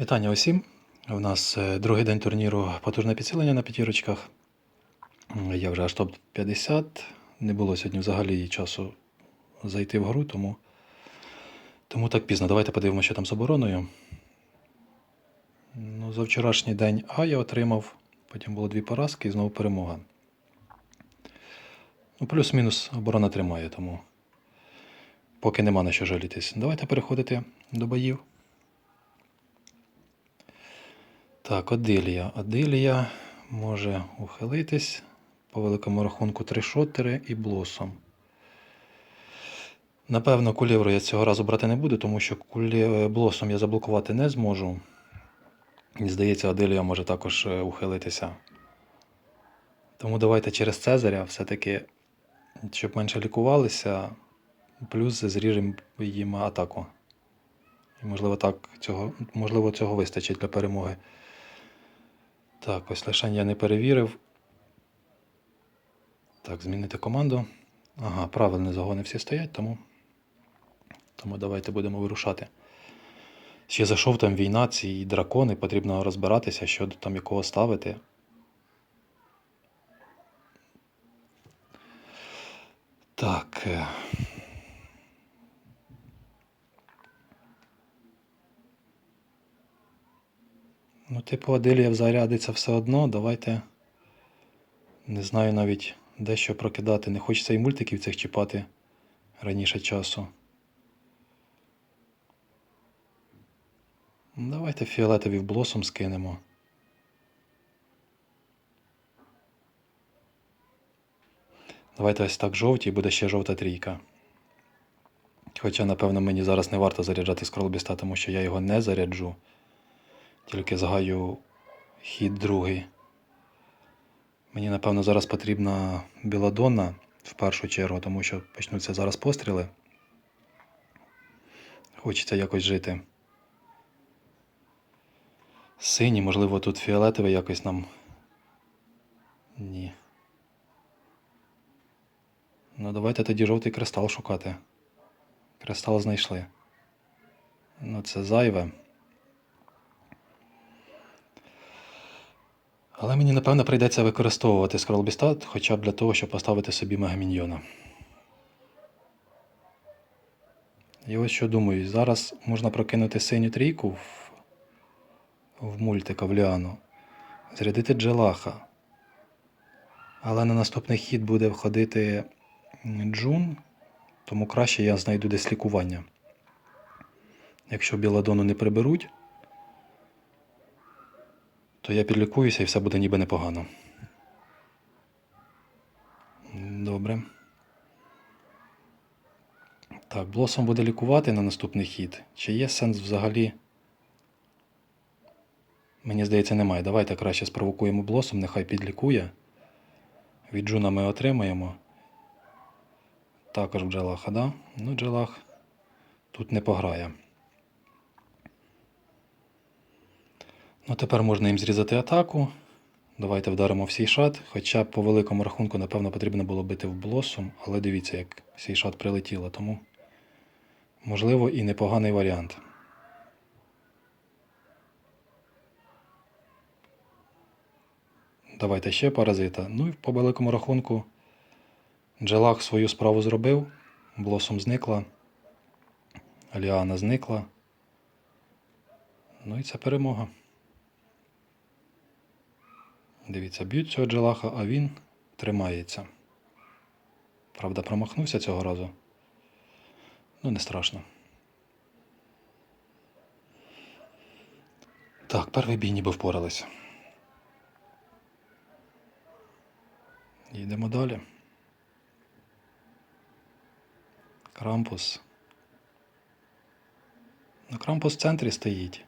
Вітання усім. У нас е, другий день турніру потужне підсилення на п'ятірочках. Я вже аж топ-50. Не було сьогодні взагалі часу зайти в гру, тому, тому так пізно. Давайте подивимося, що там з обороною. Ну, за вчорашній день А я отримав, потім було дві поразки і знову перемога. Ну, плюс-мінус оборона тримає, тому поки нема на що жалітись. Давайте переходити до боїв. Так, Одилія. Одилія може ухилитись. По великому рахунку три шотери і блосом. Напевно, кулєвру я цього разу брати не буду, тому що кулє... блосом я заблокувати не зможу. І здається, Аделія може також е, ухилитися. Тому давайте через Цезаря все-таки, щоб менше лікувалися, плюс зріжемо їм атаку. І можливо, так цього, можливо, цього вистачить для перемоги. Так, ось лишень я не перевірив. Так, змінити команду. Ага, правильні загони всі стоять, тому, тому давайте будемо вирушати. Ще зайшов там війна, ці дракони, потрібно розбиратися, що там якого ставити. Так. Ну, типу, Аделія зарядиться все одно. Давайте. Не знаю навіть дещо прокидати. Не хочеться і мультиків цих чіпати раніше часу. Давайте фіолетові блосом скинемо. Давайте ось так жовті і буде ще жовта трійка. Хоча, напевно, мені зараз не варто заряджати скролбіста, тому що я його не заряджу. Тільки згаю хід другий. Мені, напевно, зараз потрібна біладонна в першу чергу, тому що почнуться зараз постріли. Хочеться якось жити. Синій, можливо, тут фіолетовий якось нам. Ні. Ну, давайте тоді жовтий кристал шукати. Кристал знайшли. Ну, це зайве. Але мені, напевно, прийдеться використовувати скролбістат хоча б для того, щоб поставити собі мегаміньйона. І ось що думаю, зараз можна прокинути синю трійку в, в мультика в Ліану, зарядити Джелаха. Але на наступний хід буде входити Джун, тому краще я знайду десь лікування. Якщо біладону не приберуть, то я підлікуюся і все буде ніби непогано. Добре. Так, блосом буде лікувати на наступний хід. Чи є сенс взагалі? Мені здається, немає. Давайте краще спровокуємо блосом, нехай підлікує. Від Джуна ми отримаємо. Також Джелаха, да? Ну, Джелах тут не пограє. Ну, тепер можна їм зрізати атаку. Давайте вдаримо в сейшат. Хоча по великому рахунку, напевно, потрібно було бити в блосом, але дивіться, як сейшат прилетіло, тому можливо і непоганий варіант. Давайте ще паразита. Ну і по великому рахунку Джелах свою справу зробив, блосом зникла, Ліана зникла. Ну і це перемога. Дивіться, б'ють цього джелаха, а він тримається. Правда, промахнувся цього разу. Ну, не страшно. Так, перший бій ніби впоралися. Йдемо далі. Крампус. Ну, Крампус в центрі стоїть.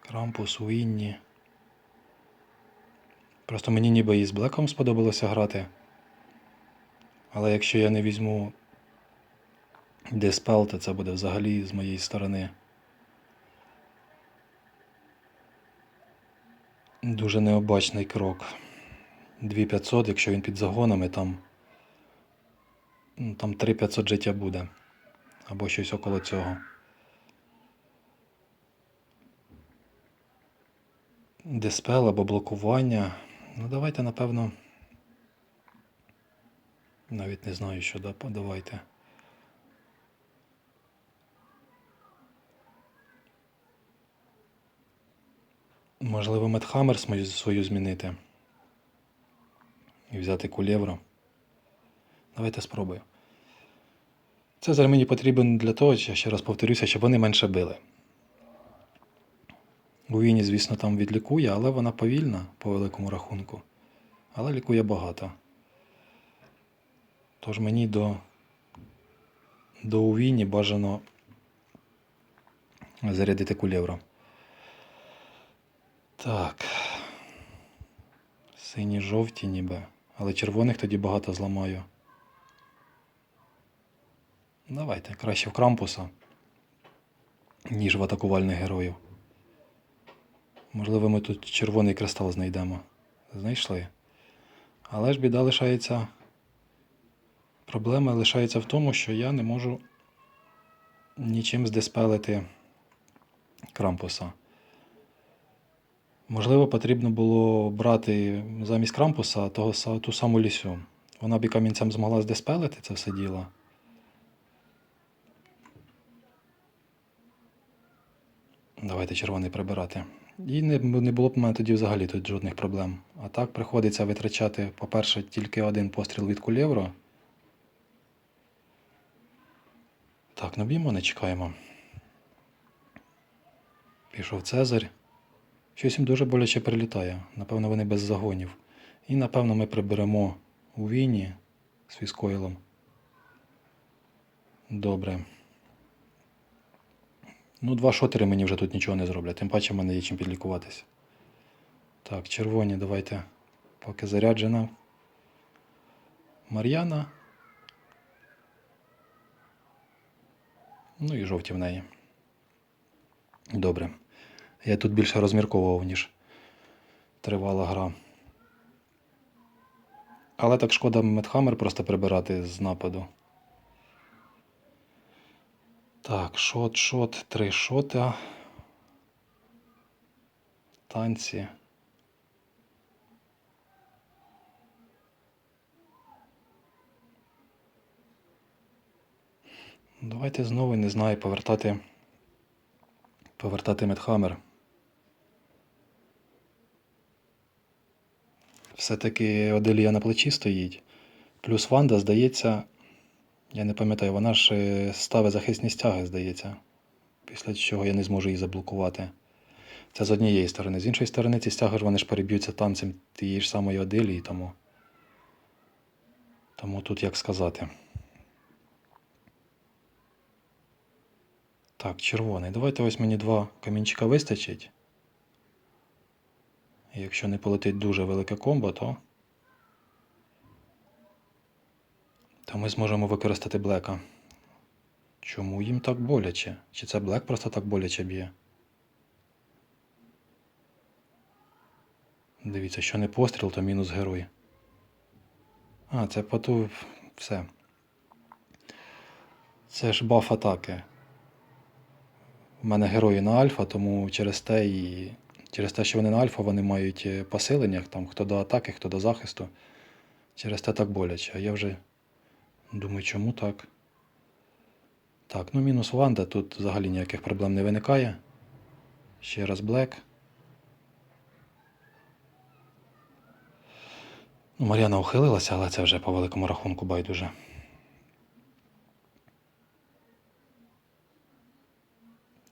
Крампус, Уінні. Просто мені ніби і з Блеком сподобалося грати. Але якщо я не візьму Диспел, то це буде взагалі з моєї сторони. Дуже необачний крок. 2500, якщо він під загонами, там ну, там 3500 життя буде. Або щось около цього. Диспел або блокування. Ну, давайте, напевно. Навіть не знаю, що да, давайте. Можливо, медхаммер свою, змінити. І взяти кулєвро. Давайте спробую. Цезар мені потрібен для того, я ще раз повторюся, щоб вони менше били. У Віні, звісно, там відлікує, але вона повільна по великому рахунку. Але лікує багато. Тож мені до, до Увіні бажано зарядити кулєвро. Так. Сині жовті ніби. Але червоних тоді багато зламаю. Давайте, краще в крампуса, ніж в атакувальних героїв. Можливо, ми тут червоний кристал знайдемо. Знайшли. Але ж біда лишається. Проблема лишається в тому, що я не можу нічим здиспелити крампуса. Можливо, потрібно було брати замість крампуса того, ту саму лісю. Вона б і камінцем змогла здиспелити це все діло. Давайте червоний прибирати. І не, не було б у мене тоді взагалі тут жодних проблем. А так приходиться витрачати, по-перше, тільки один постріл від кулєвро. Так, ну б'ємо, не чекаємо. Пішов Цезарь. Щось їм дуже боляче прилітає. Напевно, вони без загонів. І напевно ми приберемо у війні з військоїлом. Добре. Ну, два шотери мені вже тут нічого не зроблять, тим паче в мене є чим підлікуватися. Так, червоні, давайте. Поки заряджена. Мар'яна. Ну і жовті в неї. Добре. Я тут більше розмірковував, ніж тривала гра. Але так шкода Медхаммер просто прибирати з нападу. Так, шот, шот, три шота. Танці. Давайте знову не знаю повертати. Повертати Медхаммер. Все-таки Оделія на плечі стоїть. Плюс Ванда, здається, я не пам'ятаю, вона ж е, ставить захисні стяги, здається. Після чого я не зможу її заблокувати. Це з однієї сторони. З іншої сторони, ці стяги ж вони ж переб'ються танцем тієї ж самої Оделії, тому. Тому тут як сказати. Так, червоний. Давайте ось мені два камінчика вистачить. Якщо не полетить дуже велике комбо, то. То ми зможемо використати блека. Чому їм так боляче? Чи це блек просто так боляче б'є? Дивіться, що не постріл, то мінус герой. А, це по ту... все. Це ж баф атаки. У мене герої на альфа, тому через те і. Через те, що вони на альфа, вони мають е, посилення, там, хто до атаки, хто до захисту. Через те так боляче. А я вже думаю, чому так? Так, ну мінус Ванда, тут взагалі ніяких проблем не виникає. Ще раз Блек. Ну, Мар'яна ухилилася, але це вже по великому рахунку байдуже.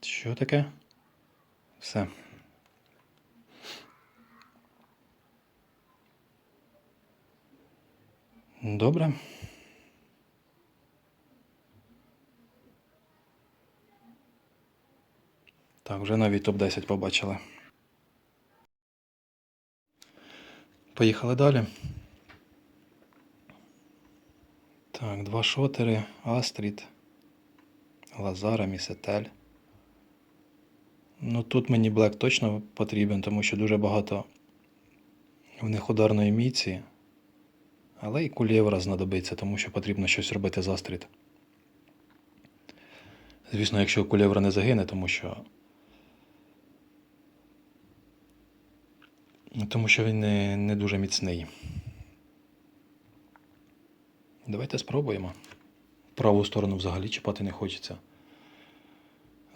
Що таке? Все. Добре. Так, вже навіть топ-10 побачили. Поїхали далі. Так, два шотери, Астрід, Лазара, Місетель. Ну тут мені Блек точно потрібен, тому що дуже багато в них ударної міці. Але і кулєвра знадобиться, тому що потрібно щось робити з Астрід. Звісно, якщо кулєвра не загине, тому що Тому що він не, не дуже міцний. Давайте спробуємо. Праву сторону взагалі чіпати не хочеться.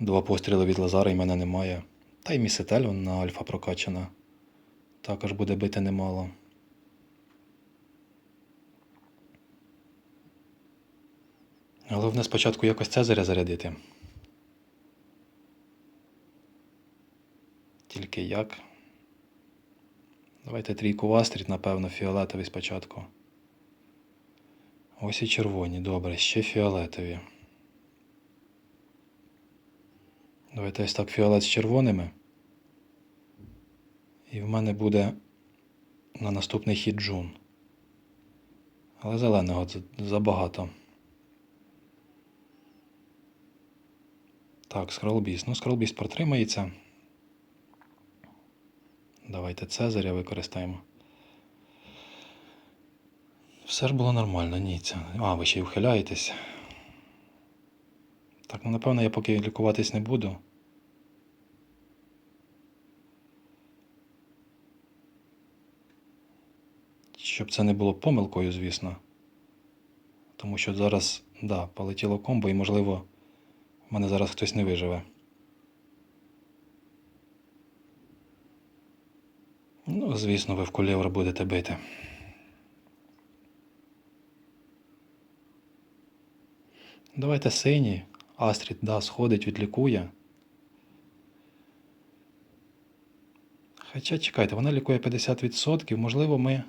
Два постріли від Лазара і мене немає. Та й місетель на альфа прокачана. Також буде бити немало. Головне спочатку якось Цезаря зарядити. Тільки як? Давайте трійку Вастріт, напевно, фіолетовий спочатку. Ось і червоні, добре, ще фіолетові. Давайте ось так фіолет з червоними. І в мене буде на наступний хід джун. Але зеленого забагато. Так, скролбіст. Ну, скролбіст протримається. Давайте Цезаря використаємо. Все ж було нормально, ні. Це... А, ви ще й ухиляєтесь. Так, ну напевно, я поки лікуватись не буду. Щоб це не було помилкою, звісно. Тому що зараз, да, полетіло комбо і, можливо, в мене зараз хтось не виживе. Ну, звісно, ви в кулєвр будете бити. Давайте синій. Астрід, да, сходить, відлікує. Хоча чекайте, вона лікує 50%. Можливо, ми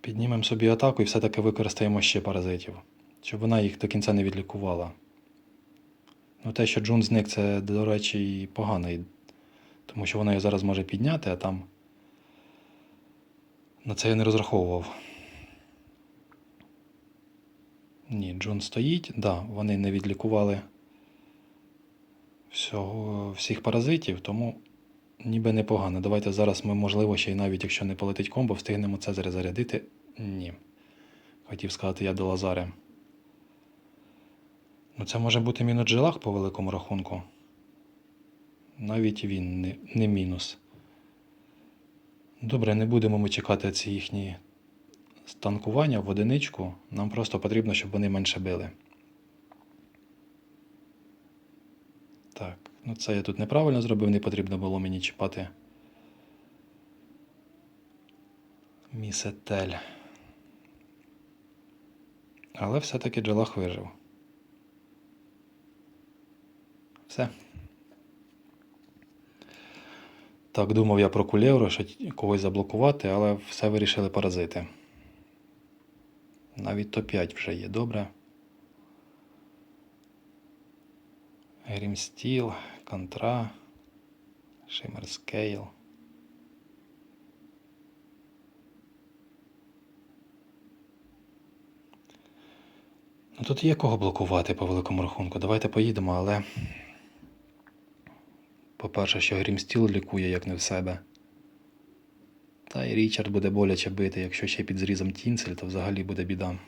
піднімемо собі атаку і все-таки використаємо ще паразитів, щоб вона їх до кінця не відлікувала. Ну, те, що Джун зник, це, до речі, і погано, і- тому що вона його зараз може підняти, а там на це я не розраховував. Ні, Джун стоїть, да, вони не відлікували всього, всіх паразитів, тому ніби непогано. Давайте зараз ми, можливо, ще й навіть якщо не полетить комбо, встигнемо це зарядити. Ні. Хотів сказати я до Лазаря. Ну, це може бути мінус по великому рахунку. Навіть він не, не мінус. Добре, не будемо ми чекати ці їхні станкування в одиничку. Нам просто потрібно, щоб вони менше били. Так, ну це я тут неправильно зробив, не потрібно було мені чіпати. Місетель. Але все-таки Джелах вижив. Все. Так, думав я про кулєвру, що когось заблокувати, але все вирішили паразити. Навіть топ-5 вже є, добре. Грімстіл, Контра, Шиммерскейл. Ну тут є кого блокувати по великому рахунку. Давайте поїдемо, але. По-перше, що Грімстіл лікує, як не в себе. Та й Річард буде боляче бити, якщо ще під зрізом тінцель, то взагалі буде біда.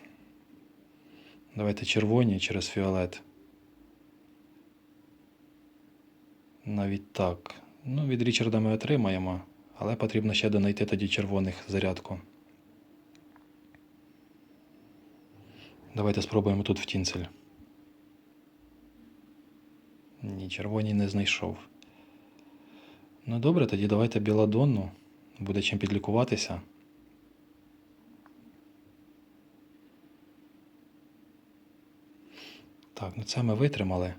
Давайте червоні через фіолет. Навіть так. Ну, від Річарда ми отримаємо, але потрібно ще донайти тоді червоних зарядку. Давайте спробуємо тут в тінцель. Ні, червоні не знайшов. Ну добре, тоді давайте Біладонну. Буде чим підлікуватися. Так, ну це ми витримали.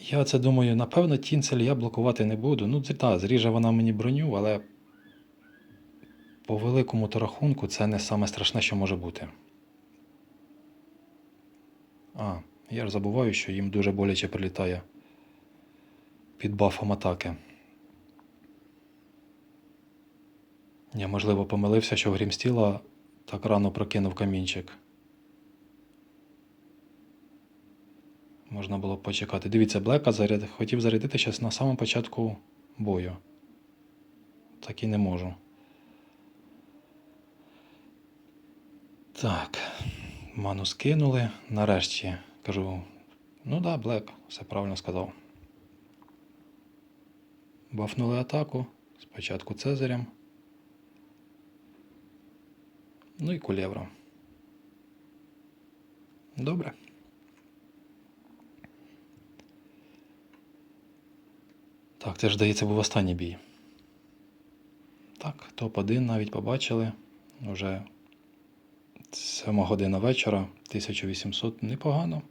Я це думаю, напевно, тінцель я блокувати не буду. Ну, це та, зріже вона мені броню, але по великому то рахунку це не саме страшне, що може бути. А, я ж забуваю, що їм дуже боляче прилітає під бафом атаки. Я, можливо, помилився, що Грімстіла так рано прокинув камінчик. Можна було почекати. Дивіться, Блека заряд... хотів зарядити щось на самому початку бою. Так і не можу. Так. Ману скинули. Нарешті кажу. Ну да, Блек, все правильно сказав. Бафнули атаку. Спочатку Цезарем. Ну і кулєвра. Добре. Так, це ж здається був останній бій. Так, топ-1 навіть побачили. Уже 7 година вечора, 1800 непогано.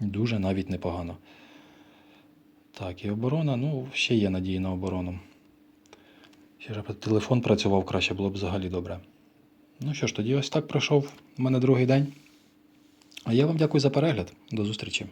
Дуже навіть непогано. Так, і оборона, ну, ще є надії на оборону. Ще ж телефон працював краще, було б взагалі добре. Ну що ж, тоді ось так пройшов у мене другий день. А я вам дякую за перегляд. До зустрічі.